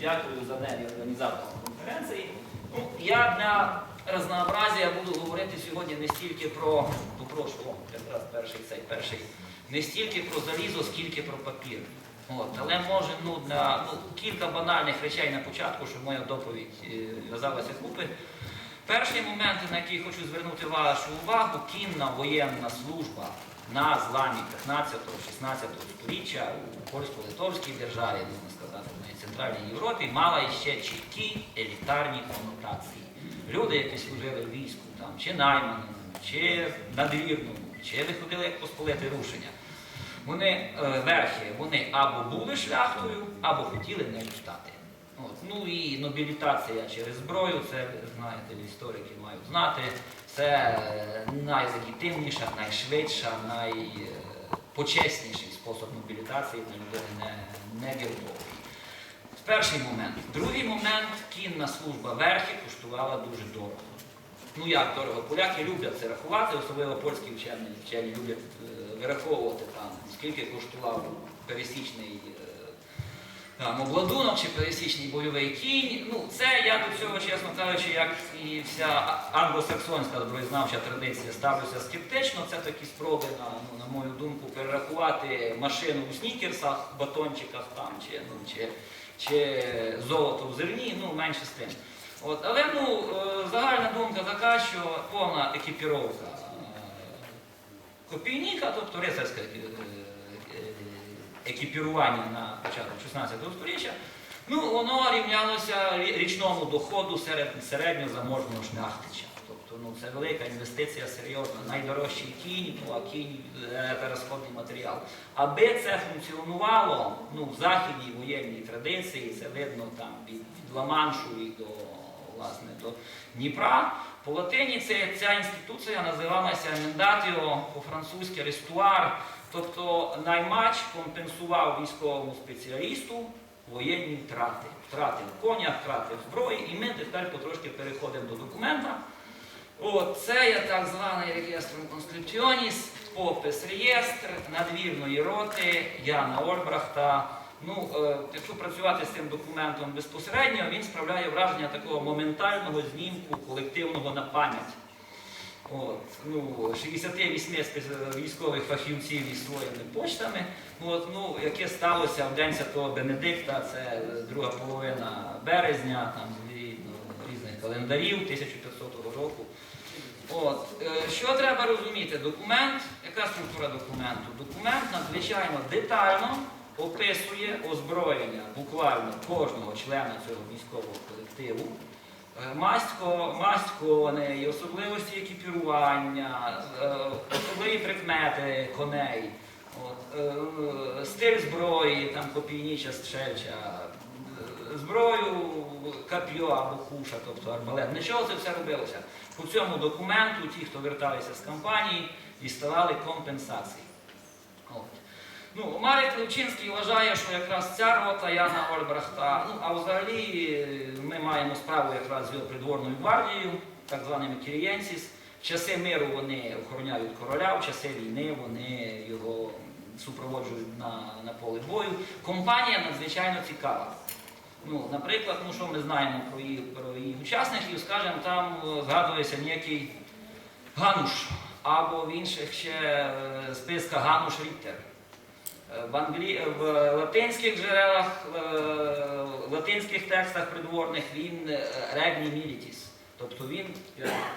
Дякую за неї організаторам конференції. Ну, я для разнообразія буду говорити сьогодні не стільки про, попрошу, о, якраз перший цей перший, не стільки про залізо, скільки про папір. От, але може ну, для, ну, кілька банальних речей на початку, щоб моя доповідь е, в'язалася купи. Перший момент, на який хочу звернути вашу увагу, кінна воєнна служба на зламі 15-16 століття у польсько-литовській державі, Центральній Європі, мала іще чіткі елітарні конотації. Люди, які служили в війську, там, чи найманому, чи надвірному, чи виходили як посполити рушення. Вони е, верхи, вони або були шляхтою, або хотіли нею стати. От. Ну і нобілітація через зброю, це знаєте, історики мають знати. Це е, найлегітимніша, найшвидша, найпочесніший спосіб мобілітації для людини не, не віртовий. Перший момент. Другий момент кінна служба верхи коштувала дуже дорого. Ну як дорого? Поляки люблять це рахувати, особливо польські вчені, вчені люблять е, вираховувати там, скільки коштував пересічний е, там, обладунок чи пересічний бойовий кінь. Ну, це я до цього, чесно кажучи, як і вся англосаксонська зброєзнавча традиція ставлюся скептично. Це такі спроби, на, ну, на мою думку, перерахувати машину у снікерсах, батончиках там, чи, ну, чи, чи золото в зерні, ну менше з тим. От, але ну, е, загальна думка така, що повна екіпіровка е, копійника, тобто рицарське е, екіпірування на початок 16 століття, ну, воно рівнялося річному доходу серед середньозаможного шляхтича. Тобто ну, це велика інвестиція, серйозна, найдорожчий кінь, ну, а кінь це розходний матеріал. Аби це функціонувало ну, в західній воєнній традиції, це видно там від, від Ла-Маншу і до, власне, до Дніпра. По латині це, ця інституція називалася Мендаціо, по-французьки рестуар, тобто наймач компенсував військовому спеціалісту воєнні втрати. Втрати в конях, втрати зброї, і ми тепер потрошки переходимо до документа. Це є так званий реєстром консcriptionis, попис реєстр надвірної роти Яна Ольбрахта. Ну, е, якщо працювати з цим документом безпосередньо, він справляє враження такого моментального знімку колективного на пам'ять. От, ну, 68 військових фахівців із своїми почтами, от, ну, яке сталося в День Святого Бенедикта, це друга половина березня, там, різних календарів 1500 року. От, е, що треба розуміти? Документ, яка структура документу? Документ надзвичайно детально описує озброєння буквально кожного члена цього військового колективу. Е, Масть, коней, особливості екіпірування, е, особливі прикмети коней, от, стиль зброї, там копійніча стрельча, зброю, кап'йо або куша, тобто арбалет. Нічого це все робилося. По цьому документу ті, хто верталися з кампанії, діставали компенсації. От. Ну, Марик Левчинський вважає, що якраз ця рота Яна Ольбрахта, ну а взагалі е, ми маємо справу якраз з його придворною гвардією, так званими кірієнсіс. В часи миру вони охороняють короля, в часи війни вони його супроводжують на, на поле бою. Компанія надзвичайно цікава. Ну, наприклад, ну що ми знаємо про її, про її учасників, скажімо, там е, згадується ніякий Гануш, або в інших ще е, списках Гануш Ріттер. Е, В, англі... в латинських джерелах, в латинських текстах придворних він регні мілітіс. Тобто він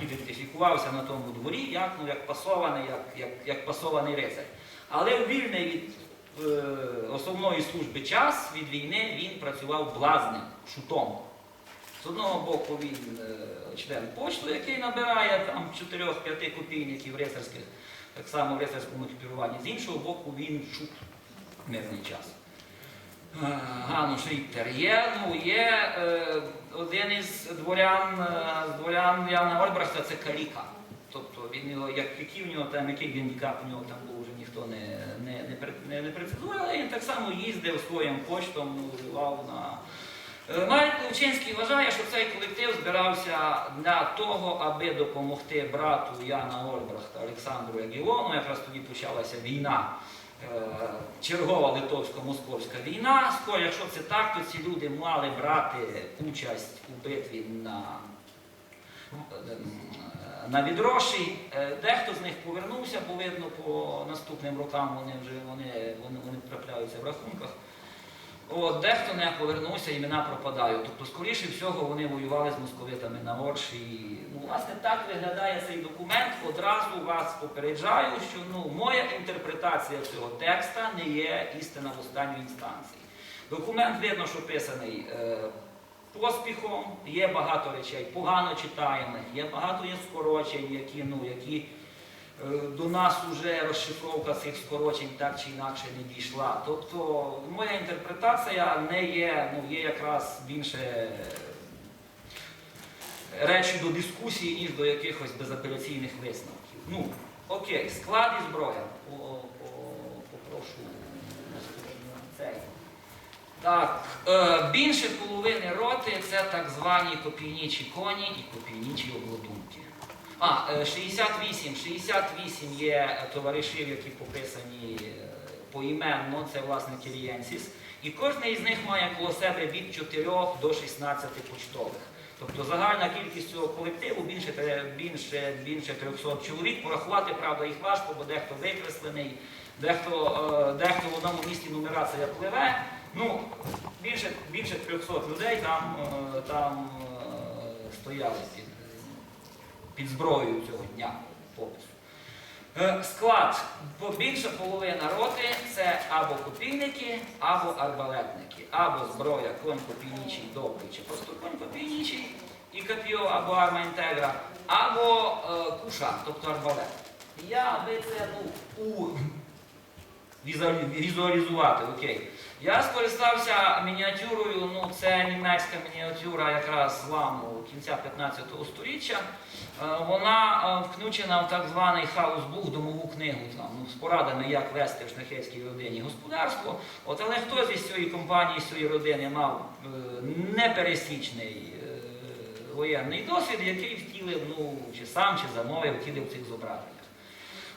ідентифікувався на тому дворі як, ну, як, пасований, як, як, як пасований рицар. Але вільний від основної служби час від війни він працював блазним, шутом. З одного боку він е, член почту, який набирає там 4-5 копійників рицарських, так само в рицарському екіпіруванні. З іншого боку, він шут мирний час. Е, Гануш Ріттер є, ну, є е, один із дворян, е, з дворян Яна Ольбрахта, це Каліка. Тобто він його, як, який в нього там, який гандікап у нього там був, вже ніхто не, не, не, не, прецизує, але він так само їздив своїм почтом, воював на. Е, Марк Левчинський вважає, що цей колектив збирався для того, аби допомогти брату Яна Ольбрахта Олександру Ягіону. Якраз тоді почалася війна е, чергова литовсько-московська війна. Скоро, якщо це так, то ці люди мали брати участь у битві на, на відроші. Е, Дехто з них повернувся, бо по наступним рокам вони вже вони, вони, вони трапляються в рахунках. От, дехто не повернувся, імена пропадають. Тобто, скоріше всього, вони воювали з московитами на Орш. І, ну, власне, так виглядає цей документ. Одразу вас попереджаю, що ну, моя інтерпретація цього текста не є істина в останній інстанції. Документ видно, що писаний е, поспіхом, є багато речей погано читаємих, є багато є скорочень, які, ну, які Е, до нас вже розшифровка цих скорочень так чи інакше не дійшла. Тобто моя інтерпретація не є, ну, є якраз більше речі до дискусії, ніж до якихось безапеляційних висновків. Ну, окей, склад і зброя. По, по, попрошу цей. Так, е, більше половини роти це так звані копійнічі коні і копійнічі обладунки. А, е, 68. 68 є товаришів, які пописані е, поіменно, це власне Кірієнсіс. І кожен із них має коло себе від 4 до 16 почтових. Тобто загальна кількість цього колективу більше, більше, більше 300 чоловік. Порахувати, правда, їх важко, бо дехто викреслений, дехто, дехто в одному місті нумерація пливе. Ну, більше, більше 300 людей там, е, там е, стояли під, під зброєю цього дня попису. Е, Склад, бо більша половина роти це або копійники, або арбалетники, або зброя, конь копійничий добрий, чи просто конь копійничий і коп'йо, або арма інтегра, або е, куша, тобто арбалет. Я би це ну, у візуалізувати, окей. Я скористався мініатюрою, ну це німецька мініатюра якраз зламу кінця 15 століття. Е, Вона е, включена в так званий хаусбух, домову книгу там, ну, з порадами, як вести в шляхетській родині господарство. От, але хтось із цієї компанії, з цієї родини мав е, непересічний воєнний досвід, який втілив, ну, чи сам, чи замовив, втілив цих зображеннях.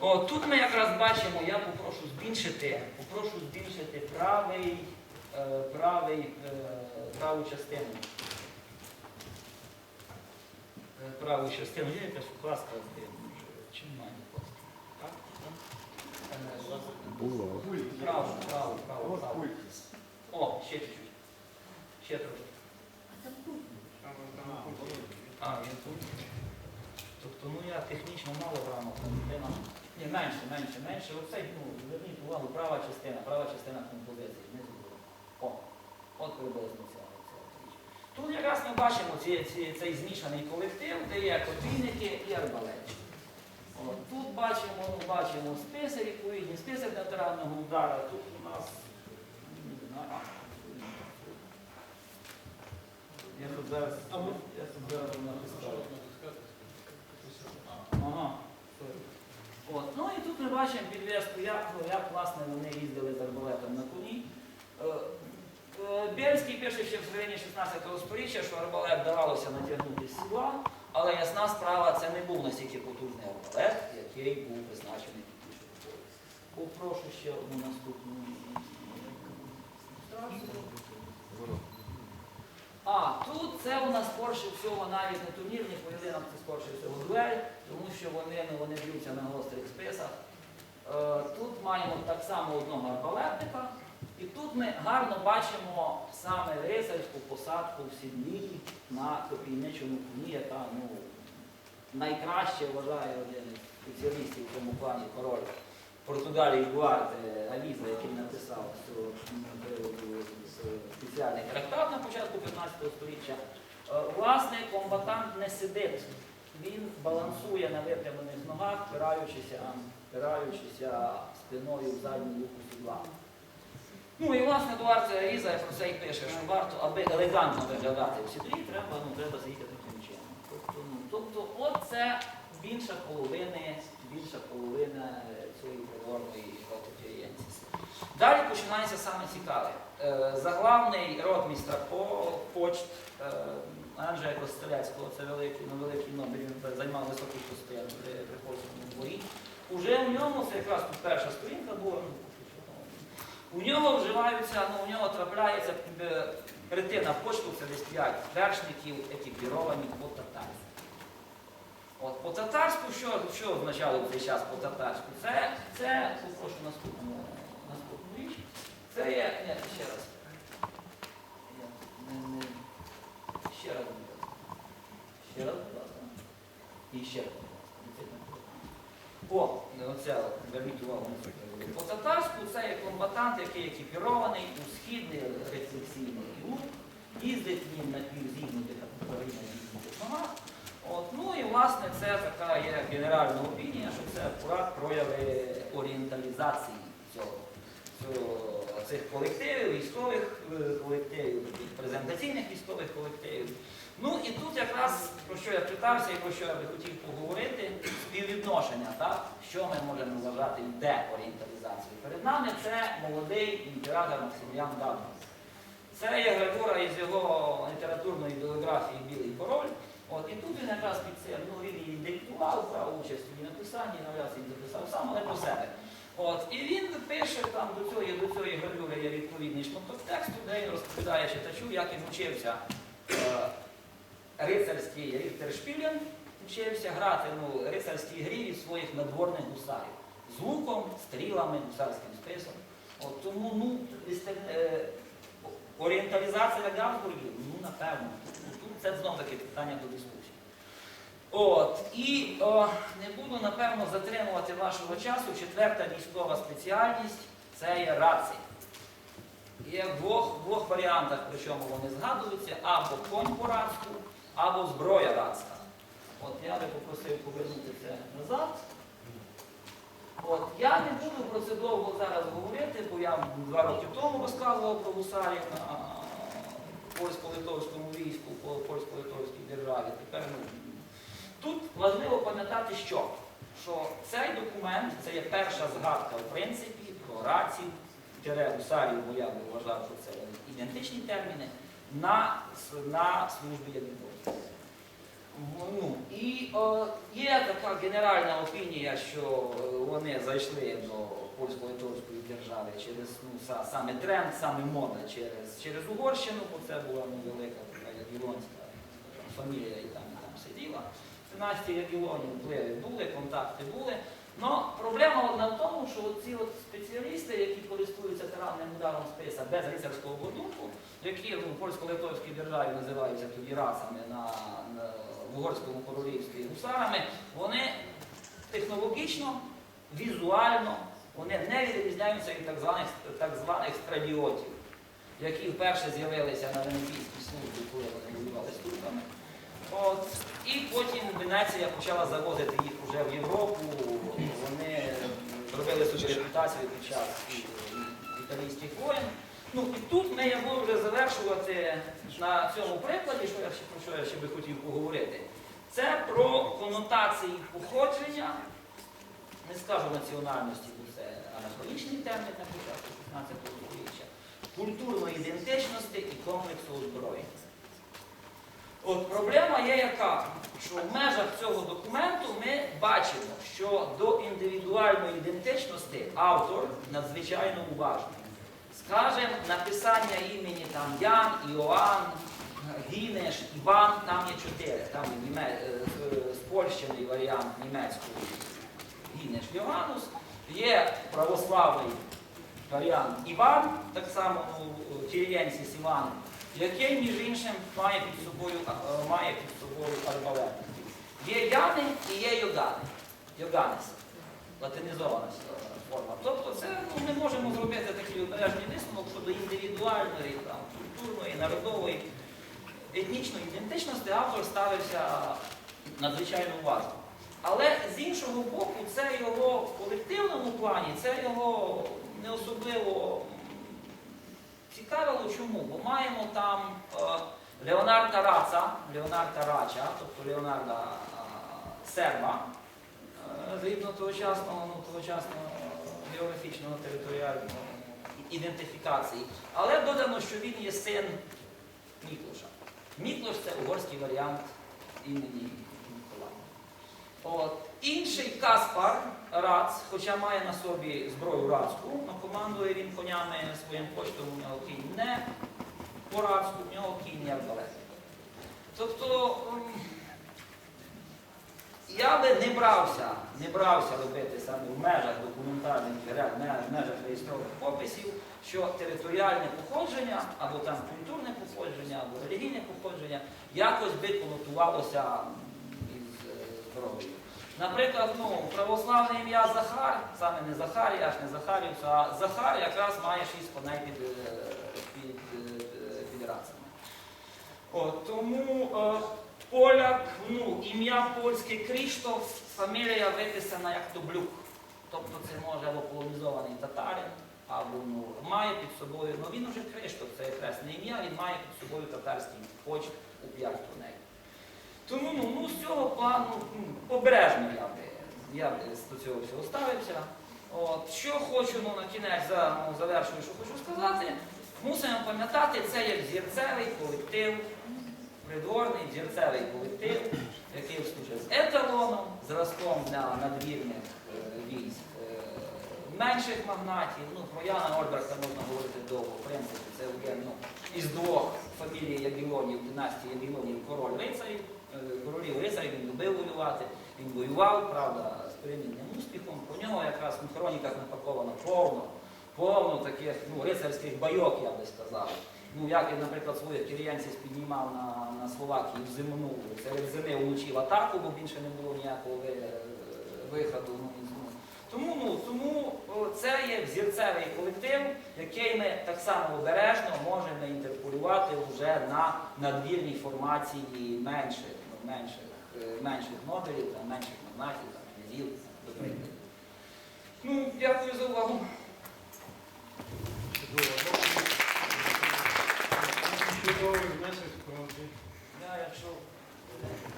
О, тут ми якраз бачимо, я попрошу збільшити, попрошу збільшити правий, е, правий, е, праву частину. Е, Праву частину. Є якась указка, де, може, чи немає указки? Так? Право, право, право, право. О, ще чуть-чуть. Ще трошки. А, він тут. Тобто, ну я технічно мало грамотна людина. Ні, менше, менше, менше. Оцей, ну, зверніть увагу, права частина, права частина композиції. Знизу буде. О, от приблизно ця. Тут якраз ми бачимо ці, ці, цей змішаний колектив, де є котвійники і арбалетчики. Тут бачимо, ну, бачимо списи відповідні, списи театрального удара. Тут у нас а, я тут зараз, я тут зараз написав. Ага. От. Ну і тут ми бачимо підв'язку, як, ну, як власне вони їздили з арбалетом на коні. Е, е, пише ще в середині 16 століття, що арбалет давалося натягнути з сіла, але ясна справа, це не був настільки потужний арбалет, який був призначений під шляхову. Попрошу ще одну наступну. А, тут це у нас скорше всього навіть не турнірні поєдинок, це скорше всього дуель, тому що вони, ну, вони б'ються на гострих списах. Е, тут маємо так само одного арбалетника, і тут ми гарно бачимо саме рицарську посадку в сідлі на копійничому коні, яка ну, найкраще вважає один спеціалістів в цьому плані король Португалії Гуард Авіза, який написав приводу спеціальний трактат на початку 15 століття. Е, Власне, комбатант не сидить, він балансує на випрямлених ногах, впираючися, впираючися спиною в задню луку сідла. Ну і власне Едуард Різа про це і пише, що варто, аби елегантно виглядати в сідлі, треба, ну, треба заїхати таким чином. Тобто, ну, тобто, от це більша половина, більша половина е, цієї пригорної Катофієнсіс. Далі починається саме цікаве. Е, Заглавний ротмістр по почт е, Анджея Костелецького, це великий, ну, великий номер, він займав високу частину при, при польському дворі. Уже в ньому, це якраз перша сторінка була, ну, У нього вживаються, ну, у нього трапляється е, ретина почту, це десь 5 вершників, екіпіровані по татарську. От по татарську, що, що означало цей час по татарську? Це, це попрошу наступну, наступну річ. Це є, ні, ще раз. Не, не, ще раз, будь ласка. Ще раз, будь ласка. І ще раз. будь ласка. О, оце, от, увагу. По татарську це є комбатант, який екіпірований у східний рефлексійний рух, їздить він на півзігнутих або зігнутих ногах. От, ну і власне це така є генеральна опінія, що це акурат прояви орієнталізації цього, цього, цих колективів, військових е, колективів, презентаційних військових колективів. Ну і тут якраз про що я питався і про що я би хотів поговорити, співвідношення, так? що ми можемо вважати деорієнталізацією. Перед нами це молодий імператор Максиміан Дадмас. Це є гравюра із його літературної біографії Білий король. От, і тут він якраз під це, ну він її диктував, брав участь у її написанні, навряд він записав сам, але про себе. От, і він пише там до цієї, до цієї гравюри є відповідний шматок тексту, де він розповідає читачу, як він вчився е, рицарський Ріхтершпілен, вчився грати ну, рицарській грі від своїх надворних гусарів. З луком, стрілами, гусарським списом. От, тому ну, істин- е, орієнталізація Габсбургів, ну напевно. Це знову таки питання до дискусії. От, і о, не буду, напевно, затримувати вашого часу. Четверта військова спеціальність це є рація. Є в двох, двох варіантах, причому вони згадуються, або конь по-рацьку, або зброя рацька. От я би попросив повернути це назад. От, я не буду про це довго зараз говорити, бо я два роки тому розказував про гусарів польсько-литовському війську, по польсько-литовській державі. Тепер ну, тут важливо пам'ятати, що, що цей документ це є перша згадка, в принципі, про рацію, тире гусарів, бо я би вважав, що це ідентичні терміни, на, на службі Ядвігорській. Ну, і о, є така генеральна опінія, що е, вони зайшли до польсько-литовської держави через ну, саме тренд, саме мода через, через Угорщину, бо це була ну, велика така ягілонська фамілія і там, і там сиділа. Династії Ягілонів впливи були, контакти були. Но проблема одна в тому, що ці от спеціалісти, які користуються таранним ударом списа без рицарського будинку, які в польсько-литовській державі називаються тоді расами на, на в угорському королівстві гусарами, вони технологічно, візуально вони не відрізняються від так званих, так званих страдіотів, які вперше з'явилися на Венеційській службі, коли вони воювали з турками. От, і потім Венеція почала завозити їх вже в Європу. Вони зробили собі репутацію під час італійських воєн. Ну і тут ми я буду вже завершувати на цьому прикладі, що я про що я ще би хотів поговорити. Це про конотації походження, не скажу національності, бо це анахронічний термін на початку 16 століття, культурної ідентичності і комплексу озброєння. От проблема є яка, що в межах цього документу ми бачимо, що до індивідуальної ідентичності автор надзвичайно уважний. Скажем, написання імені там Ян, Іоанн, Гінеш, Іван, там є чотири. Там є німе- е, з- спольщений варіант німецького Гінеш Йоганнус, є православний варіант Іван, так само ну, Тірієнсіс Іван, який, між іншим, має під собою, е, має під собою арбалет. Є Яни і є Йогани. Йоганес. Латинізована форма. Тобто це ну, ми можемо зробити такий обережний висновок щодо індивідуальної, там, культурної, народової, етнічної ідентичності автор ставився надзвичайно уважно. Але з іншого боку, це його в колективному плані, це його не особливо цікавило. Чому? Бо маємо там е, Леонарда Раца, Леонарда Рача, тобто Леонарда е, Серба, е, згідно тогочасного, ну, тогочасного географічного територіального ідентифікації. Але додано, що він є син Міклоша. Міклош це угорський варіант імені. От. Інший Каспар Рац, хоча має на собі зброю рацьку, но командує він конями своїм почтом, у нього кінь не по рацьку, у нього кінь як балет. Тобто я би не брався, не брався робити саме в межах документальних джерел, в межах реєстрових описів, що територіальне походження, або там культурне походження, або релігійне походження якось би конотувалося зброєю. Наприклад, ну, православне ім'я Захар, саме не Захарій, аж не Захарівця, а Захар якраз має шість коней під, е, під, е, під. От, тому е, поляк, ну, ім'я польське Кріштоф, фамілія виписана як Тоблюк. Тобто це може або колонізований татарин, або ну, має під собою, ну він уже Криштоф, це хресне ім'я, він має під собою татарський почт у п'ять коней. Тому ну, ну, з цього плану ну, обережно я би, я би до цього всього ставився. От, що хочу ну, на кінець за, ну, завершую, що хочу сказати, мусимо пам'ятати, це є взірцевий колектив, придворний взірцевий колектив, який служить з еталоном, зразком для надвірних е, військ. е, Менших магнатів, ну про Яна Ольберта можна говорити довго, в принципі, це один ну, із двох фамілій Ягілонів, династії Ягілонів, король рицарів, королів рицарів, він любив воювати, він воював, правда, з перемінним успіхом. Про нього якраз в хроніках напаковано повно, повно таких ну, рицарських байок, я би сказав. Ну, як він, наприклад, своїх кирієнців піднімав на, на Словакію в зимну, серед зими вночі в атаку, бо більше не було ніякого виходу. Ну, із- ну. Тому, ну, тому о, це є взірцевий колектив, який ми так само обережно можемо інтерполювати вже на надвірній формації менших, менших, е, менших нобелів, там, менших магнатів, князів, до прикладу. Ну, дякую за увагу. Я, якщо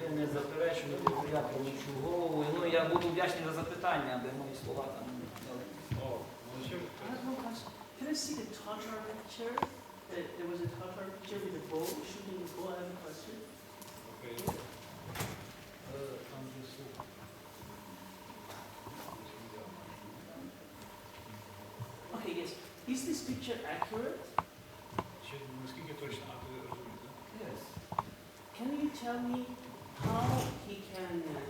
ви не заперечуєте, то я получу голову. Ну, я буду вдячний за запитання, аби мої слова там. I have one question. Can I see the Tatar picture? There was a Tatar picture with a bow, shooting the bow. I have a question. Okay. Okay, yes. Is this picture accurate? Yes. Can you tell me how he can? Uh,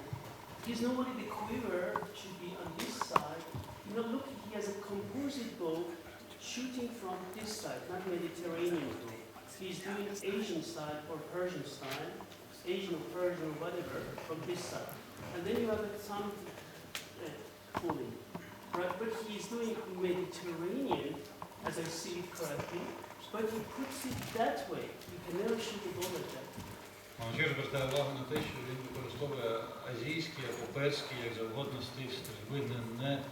he's normally the quiver should be has a composite bow shooting from this side, not Mediterranean bow. He's doing Asian style or Persian style, Asian or Persian or whatever from this side. And then you have some uh, pulling. Right, but he's doing Mediterranean, as I see it correctly, but he puts it that way. You can never shoot a bow like that. Молодчик звертає увагу на те, що він використовує азійський або перський, як завгодно, стиль стрільби, не, не,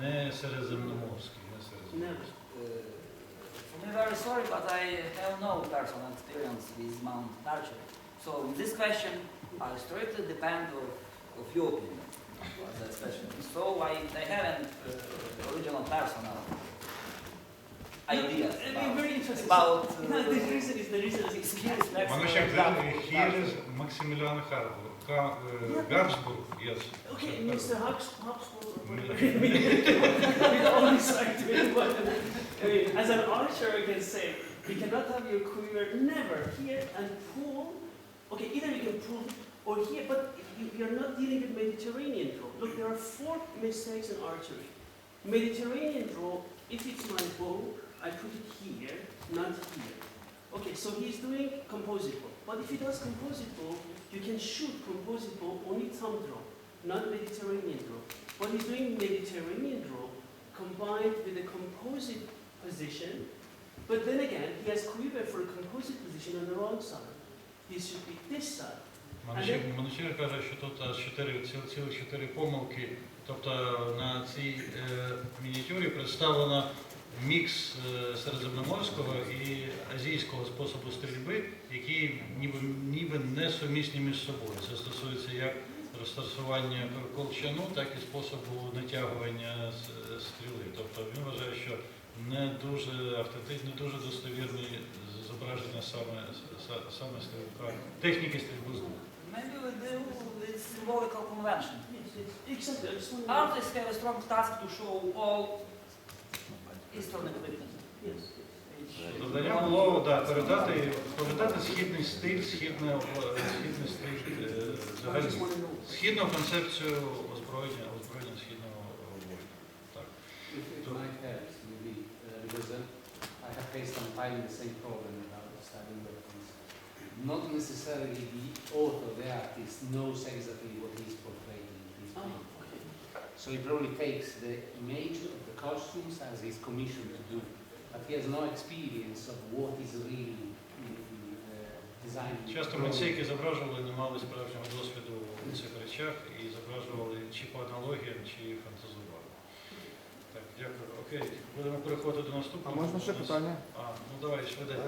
не середземноморський, не середземноморський. Never. Uh, I'm very sorry, but I have no personal experience with Mount Archery. So in this question, I strictly depend of, of your opinion. as a specialist. So I, I haven't uh, original personal ideas No, I mean, about, very interesting. about No, the uh, reason is the reason is skills next Молодчик, to then that- here is Maximilian Harburg, Ka- uh, Gabsburg, yes. Okay, Mr. Hubs, Habsburg, or whatever mean, the only side to it, but, I mean, as an archer, I can say, you cannot have your quiver never here and pull. Okay, either you can pull or here, but you, you're not dealing with Mediterranean draw. Look, there are four mistakes in archery. Mediterranean draw, if it's my bow, I put it here, not here. Okay, so he's doing composite bow. But if he does composite bow, you can shoot composite bow only thumb draw, not Mediterranean draw. But he's doing Mediterranean draw combined with a composite position. But then again, he has quiver for a composite position on the wrong side. This should be this side. Манучир, Манучир каже, що тут аж чотири, ціл- цілих чотири помилки. Тобто на цій е, мініатюрі представлено мікс е, середземноморського і азійського способу стрільби, які ніби, ніби не сумісні між собою. Це стосується як розтасування колчану, так і способу натягування стріли. Тобто він вважає, що не дуже автентичні, не дуже достовірні зображення саме, саме стрілка, техніки стрільби з луку. Maybe we do with symbolical convention. Yes, yes, exactly. I just want Artists a strong task to show all. Завдання було да, передати, передати східний стиль, східне, східний стиль, е, взагалі, східну концепцію озброєння, озброєння східного бою. Так. If it might help, maybe, uh, uh, I have faced some time the same problem about studying weapons. Not necessarily the author, the artist, knows exactly what he's portraying in his Oh, painting. So he probably takes the image of the costumes as he's commissioned to do, but he has no experience of what is really uh, designed. Часто митці, які зображували, не мали справжнього досвіду у цих речах і зображували чи по аналогіям, чи фантазували. Так, дякую. Окей, будемо переходити до А наступного. можна ще питання? А, ну давай, Е, швиденько.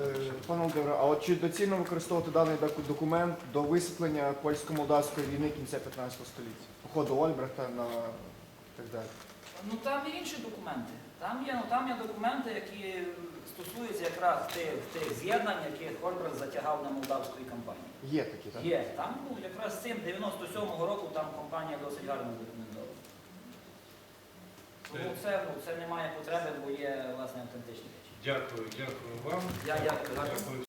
Пане Володимире, а от чи доцільно використовувати даний доку- документ до висвітлення польсько-молдавської війни кінця 15 століття? Походу Ольбрехта на так далі. Ну там є інші документи. Там є, ну, там є документи, які стосуються якраз тих, тих з'єднань, які Хорбрах затягав на молдавської кампанії. Є такі, так? Є. Там ну, якраз з цим 97-го року там компанія досить гарно документована. Тому це, ну, це немає потреби, бо є власне автентичні речі. Дякую, дякую вам. Я дякую. Дякую